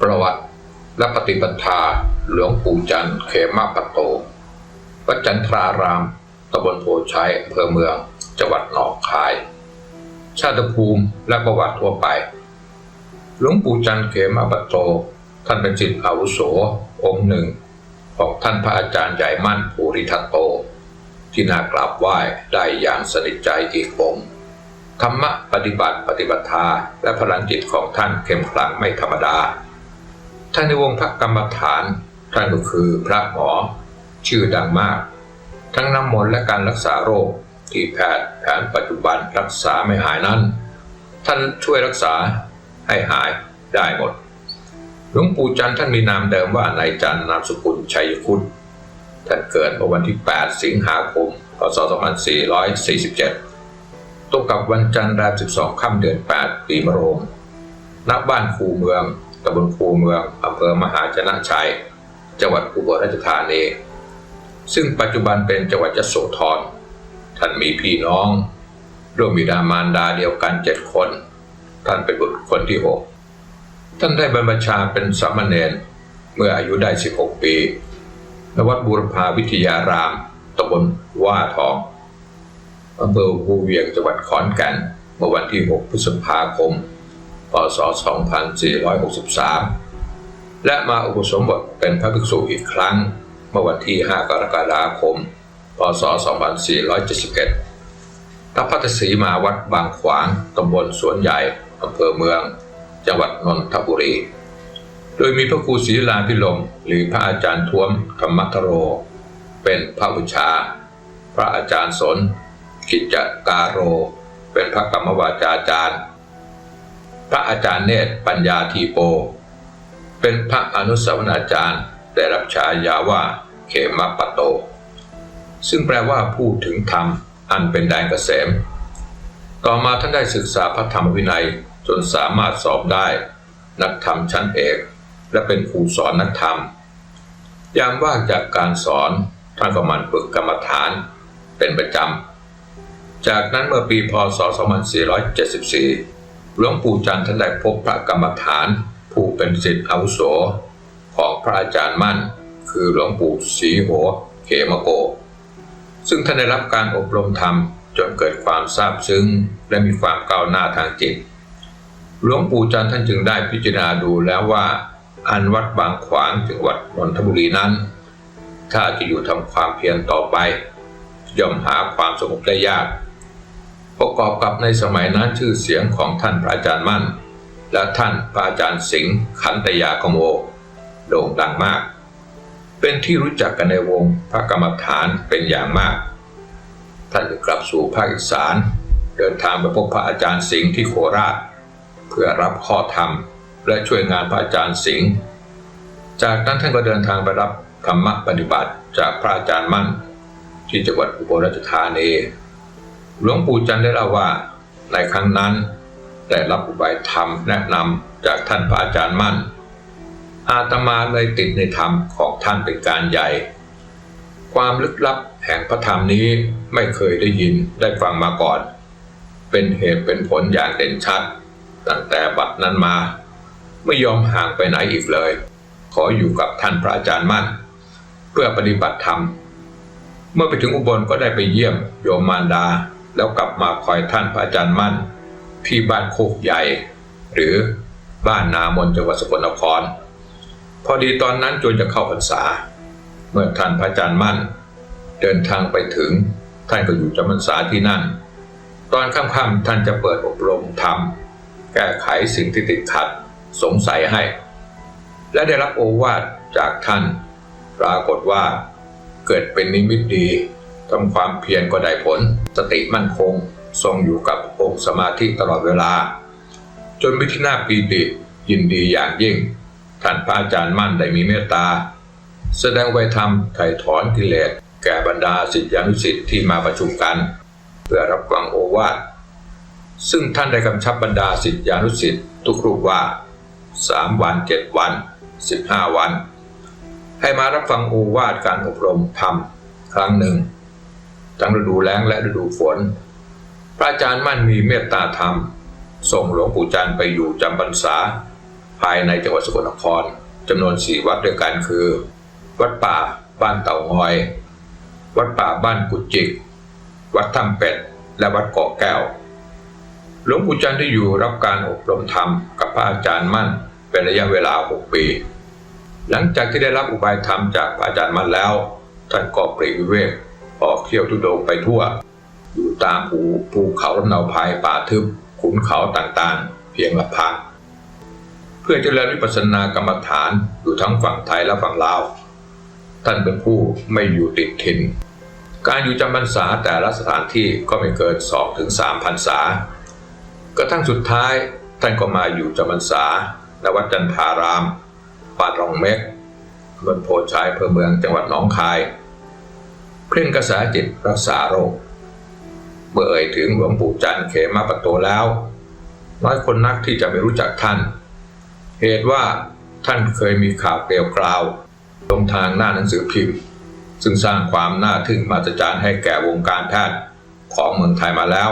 ประวัติและปฏิปทาหลวงปู่จันทร์เขมาปโตวัดจันทรารามตำบลโพชัยอำเภอเมือง จังหวัดหนองคาย ชาติภูมิและประวัติทั่วไป หลวงปู่จันทร์เขมาปโต ท่านเป็นศิษย์อาวุโสองค์หนึ่ง ของท่านพระอาจารย์ใหญ่มั่นภูริทัตโต ที่น่ากราบไหว้ได้อย่างสนิทใจอีกองค์ธรรมะปฏิบัติปฏิบัติทาและพลังจิตของท่านเข้มขลังไม่ธรรมดา ท่านในวงพระกรรมฐาน ท่านก็คือพระหมอ ชื่อดังมาก ทั้งน้ำมนต์และการรักษาโรคที่แพทย์แผนปัจจุบันรักษาไม่หายนั้น ท่านช่วยรักษาให้หายได้หมด หลวงปู่จันทร์ท่านมีนามเดิมว่านายจันทร์นามสกุลชัยคุณท่านเกิดเมื่อวันที่ 8 สิงหาคม พศ 2447 ตรงกับวันจันทร์แรม 12 ค่ำเดือน 8 ปีมะโรง ณ บ้านคูเมือง ตำบลคูเมืองอำเภอมหาชนะชัย จังหวัดอุบลราชธานี ซึ่งปัจจุบันเป็นจังหวัดยโสธร ท่านมีพี่น้องร่วมบิดามารดาเดียวกันเจ็ดคน ท่านเป็นบุตรคนที่หกท่านได้บรรพชาเป็นสามเณรเมื่ออายุได้ 16 ปีณวัดบูรพาวิทยารามตำบลว่าทองอำเภอภูเวียงจังหวัดขอนแก่นเมื่อวันที่ 6 พฤษภาคม พศ 2463 และมาอุปสมบทเป็นพระภิกษุอีกครั้ง เมื่อวันที่ 5 กรกฎาคม พศ 2471ทัพพัทศรีมาวัดบางขวาง ตำบลสวนใหญ่ อำเภอเมือง จังหวัดนนทบุรี โดยมีพระครูศรีลาพิลมหรือพระอาจารย์ท้วมธรรมัทโร เป็นพระบุชา พระอาจารย์สนกิจการโร เป็นพระกรรมวาจาจารย์ พระอาจารย์เนตรปัญญาทีโป เป็นพระอนุสาวนาจารย์ได้รับฉายาว่าเขมปโต ซึ่งแปลว่าพูดถึงธรรมอันเป็นแดนเกษม ต่อมาท่านได้ศึกษาพระธรรมวินัยจนสามารถสอบได้ นักธรรมชั้นเอก และเป็นครูสอนนักธรรม ยามว่างจากการสอนท่านก็มันฝึกกรรมฐานเป็นประจำ จากนั้นเมื่อปีพศ 2474 หลวงปู่จันทร์ท่านได้พบพระกรรมฐาน ผู้เป็นศิษย์อาวุโส ของพระอาจารย์มั่น คือหลวงปู่ศรีโหเขมโก ซึ่งท่านได้รับการอบรมธรรมจนเกิดความซาบซึ้ง และมีความก้าวหน้าทางจิต หลวงปู่จันทร์ท่านจึงได้พิจารณาดูแล้วว่า อันวัดบางขวางจังหวัดนนทบุรีนั้น ถ้าจะอยู่ทำความเพียรต่อไป ย่อมหาความสงบได้ยาก ประกอบกับในสมัยนั้นชื่อเสียงของท่านพระอาจารย์มั่น และท่านพระอาจารย์สิงห์ขันตยากโมโด่งดังมาก เป็นที่รู้จักกันในวงพระกรรมฐานเป็นอย่างมาก ท่านกลับสู่ภาคอีสาน เดินทางไปพบพระอาจารย์สิงห์ที่โคราช เพื่อรับข้อธรรมและช่วยงานพระอาจารย์สิงห์จากนั้นท่านก็เดินทางไปรับธรรมะปฏิบัติจากพระอาจารย์มั่น ที่จังหวัดอุบลราชธานี หลวงปู่จันได้เล่าว่าในครั้งนั้นได้รับอุบายธรรมแนะนำจากท่านพระอาจารย์มั่น อาตมาเลยติดในธรรมของท่านเป็นการใหญ่ ความลึกลับแห่งพระธรรมนี้ไม่เคยได้ยินได้ฟังมาก่อน เป็นเหตุเป็นผลอย่างเด่นชัด ตั้งแต่บัดนั้นมา ไม่ยอมห่างไปไหนอีกเลย ขออยู่กับท่านพระอาจารย์มั่น เพื่อปฏิบัติธรรม เมื่อไปถึงอุบลก็ได้ไปเยี่ยมโยมมารดา แล้วกลับมาคอยท่านพระอาจารย์มั่น ที่บ้านโคกใหญ่ หรือบ้านนามนจังหวัดสกลนคร พอดีตอนนั้นจวนจะเข้าพรรษา เมื่อท่านพระอาจารย์มั่น เดินทางไปถึงท่านก็อยู่จำพรรษาที่นั่น ตอนค่ำๆท่านจะเปิดอบรมธรรม แก้ไขสิ่งที่ติดขัดสงสัยให้ และได้รับโอวาทจากท่าน ปรากฏว่าเกิดเป็นนิมิตดี ทำความเพียรก็ได้ผล สติมั่นคง ทรงอยู่กับองค์สมาธิตลอดเวลา จนมิที่น่าปีติยินดีอย่างยิ่ง ท่านพระอาจารย์มั่นได้มีเมตตา แสดงไว้ธรรมไถ่ถอนกิเลสแก่บรรดาศิษยานุศิษย์ที่มาประชุมกัน เพื่อรับฟังโอวาทซึ่งท่านได้กำชับบรรดาศิษยานุศิษย์ทุกรูปว่าสามวันเจ็ดวันสิบห้าวัน ให้มารับฟังโอวาทการอบรมธรรมครั้งหนึ่ง ทั้งฤดูแล้งและฤดูฝน พระอาจารย์มั่นมีเมตตาธรรม ส่งหลวงปู่จันทร์ไปอยู่จำพรรษา ภายในจังหวัดสกลนครจำนวนสี่วัดด้วยกันคือ วัดป่าบ้านเต่างอย วัดป่าบ้านกุจิก วัดถ้ำเป็ด และวัดเกาะแก้ว หลวงปู่จันทร์ได้อยู่รับการอบรมธรรมกับพระอาจารย์มั่นเป็นระยะเวลา 6 ปี หลังจากที่ได้รับอุบายธรรมจากพระอาจารย์มั่นแล้ว ท่านก็ปรีวิเวก เที่ยวทุดงไปทั่ว อยู่ตามภูภูเขาลำเนาภายป่าทึบขุนเขาต่างๆ เพียงลำพังเพื่อเจริญวิปัสสนากรรมฐานอยู่ทั้งฝั่งไทยและฝั่งลาว ท่านเป็นผู้ไม่อยู่ติดถิ่นการอยู่จำพรรษาแต่ละสถานที่ก็ไม่เกิน2-3ถึง3พรรษากระทั่งสุดท้ายท่านก็มาอยู่จำพรรษาณวัดจันทารามป่าดรองเม็กบนโพชัยอำเภอเมืองจังหวัดหนองคาย เพ่งกระแสจิตรักษาโรค เมื่อเอ่ยถึงหลวงปู่จันเขมาปโตแล้ว น้อยคนนักที่จะไม่รู้จักท่าน เหตุว่าท่านเคยมีข่าวเกลียวกราวลงทางหน้าหนังสือพิมพ์ ซึ่งสร้างความน่าทึ่งมหัศจรรย์ให้แก่วงการแพทย์ของเมืองไทยมาแล้ว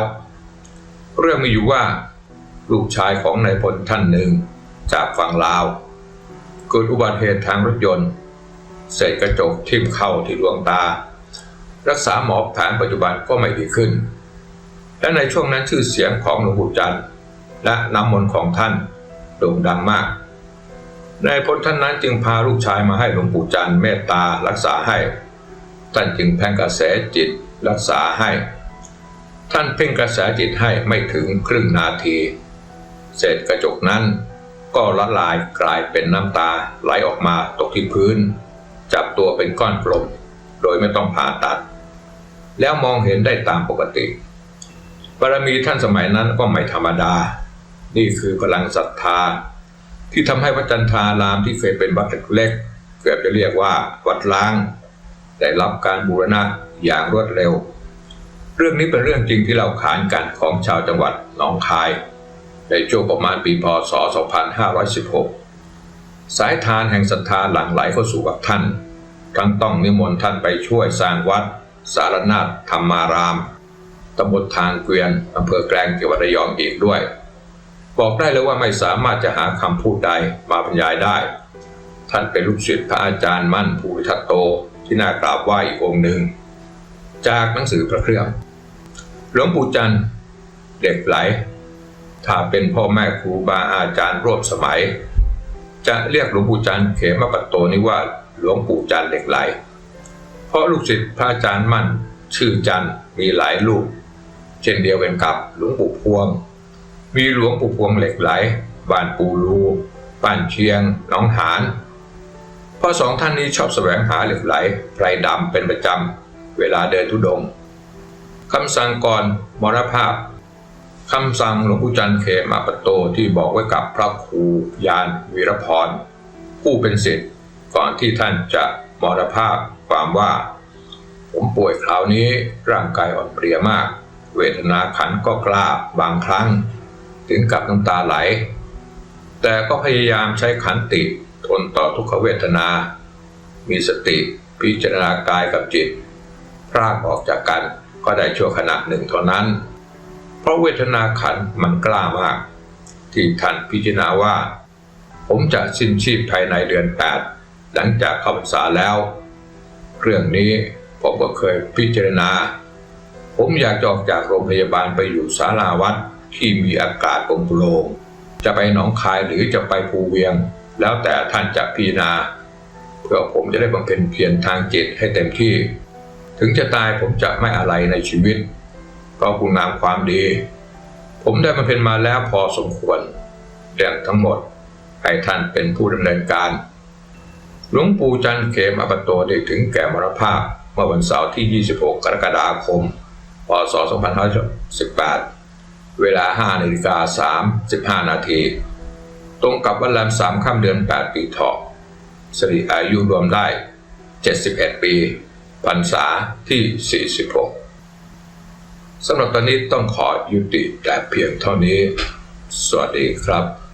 เรื่องมีอยู่ว่าลูกชายของนายพลท่านหนึ่งจากฝั่งลาว เกิดอุบัติเหตุทางรถยนต์เศษกระจกทิ่มเข้าที่ดวงตา รักษาหมอแผนปัจจุบันก็ไม่ดีขึ้น และในช่วงนั้นชื่อเสียงของหลวงปู่จันทร์และน้ำมนต์ของท่านโด่งดังมากนายพลท่านนั้นจึงพาลูกชายมาให้หลวงปู่จันทร์เมตตารักษาให้ ท่านจึงแพ่งกระแสจิตรักษาให้ ท่านเพ่งกระแสจิตให้ไม่ถึงครึ่งนาที เศษกระจกนั้นก็ละลายกลายเป็นน้ำตาไหลออกมาตกที่พื้น จับตัวเป็นก้อนกลม โดยไม่ต้องผ่าตัด แล้วมองเห็นได้ตามปกติ บารมีท่านสมัยนั้นก็ไม่ธรรมดา นี่คือพลังศรัทธา ที่ทำให้วัดจันทารามที่เคยเป็นวัดเล็กๆเกือบจะเรียกว่าวัดล้าง ได้รับการบูรณะอย่างรวดเร็ว เรื่องนี้เป็นเรื่องจริงที่เราขานกันของชาวจังหวัดหนองคาย ในช่วงประมาณปีพศ 2516 สายทานแห่งศรัทธาหลั่งไหลเข้าสู่กับท่าน ทั้งต้องนิมนต์ท่านไปช่วยสร้างวัด สารนาถธรรมารามตำบลทางเกวียนอำเภอแกลงจังหวัดระยองอีกด้วย บอกได้เลยว่าไม่สามารถจะหาคำพูดใดมาบรรยายได้ ท่านเป็นลูกศิษย์พระอาจารย์มั่นภูริทัตโตที่น่ากราบไหว้อีกองค์หนึ่ง จากหนังสือพระเครื่องหลวงปู่จันทร์เด็กไหล ถ้าเป็นพ่อแม่ครูบาอาจารย์ร่วมสมัย จะเรียกหลวงปู่จันทร์เขมปัตโตนี้ว่าหลวงปู่จันทร์เด็กไหล เพราะลูกศิษย์พระอาจารย์มั่น ชื่อจันทร์มีหลายลูก เช่นเดียวกันกับหลวงปู่พวง มีหลวงปู่พวงเหล็กไหลบานปูรูบ้านเชียงหนองหานเพราะสองท่านนี้ชอบแสวงหาเหล็กไหลไพรดำเป็นประจำ เวลาเดินทุดงคำสั่งก่อนมรภาพคำสั่งหลวงปู่จันเขมาปโตที่บอกไว้กับพระครูยานวีรพรผู้เป็นศิษย์ก่อนที่ท่านจะมรภาพ ความว่า ผมป่วยคราวนี้ร่างกายอ่อนเพลียมาก เวทนาขันก็กล้าบางครั้ง ถึงกับน้ำตาไหล แต่ก็พยายามใช้ขันติทนต่อทุกขเวทนา มีสติพิจารณากายกับจิต พรากออกจากกันก็ได้ชั่วขณะหนึ่งเท่านั้น เพราะเวทนาขันมันกล้ามาก ที่ท่านพิจารณาว่า ผมจะสิ้นชีพภายในเดือน 8 หลังจากเข้าพรรษาแล้ว เรื่องนี้ผมก็เคยพิจารณา ผมอยากจะออกจากโรงพยาบาลไปอยู่ศาลาวัดที่มีอากาศโปร่งจะไปหนองคายหรือจะไปภูเวียง แล้วแต่ท่านจะพิจารณา เพื่อผมจะได้บำเพ็ญเพียรทางจิตให้เต็มที่ ถึงจะตายผมจะไม่อะไรในชีวิต ก็คุณงามความดี ผมได้บำเพ็ญมาแล้วพอสมควรเรื่องทั้งหมดให้ท่านเป็นผู้ดำเนินการ หลวงปู่จันเขมอปโตได้ถึงแก่มรณภาพเมื่อวันเสาร์ที่ 26 กรกฎาคม พศ 2518 เวลา 5นาฬิกา35 นาที ตรงกับวันแรม3ค่ำเดือน 8 ปีเถาะสริอายุรวมได้ 71 ปีพรรษาที่ 46 สำหรับตอนนี้ต้องขอยุติแต่เพียงเท่านี้ สวัสดีครับ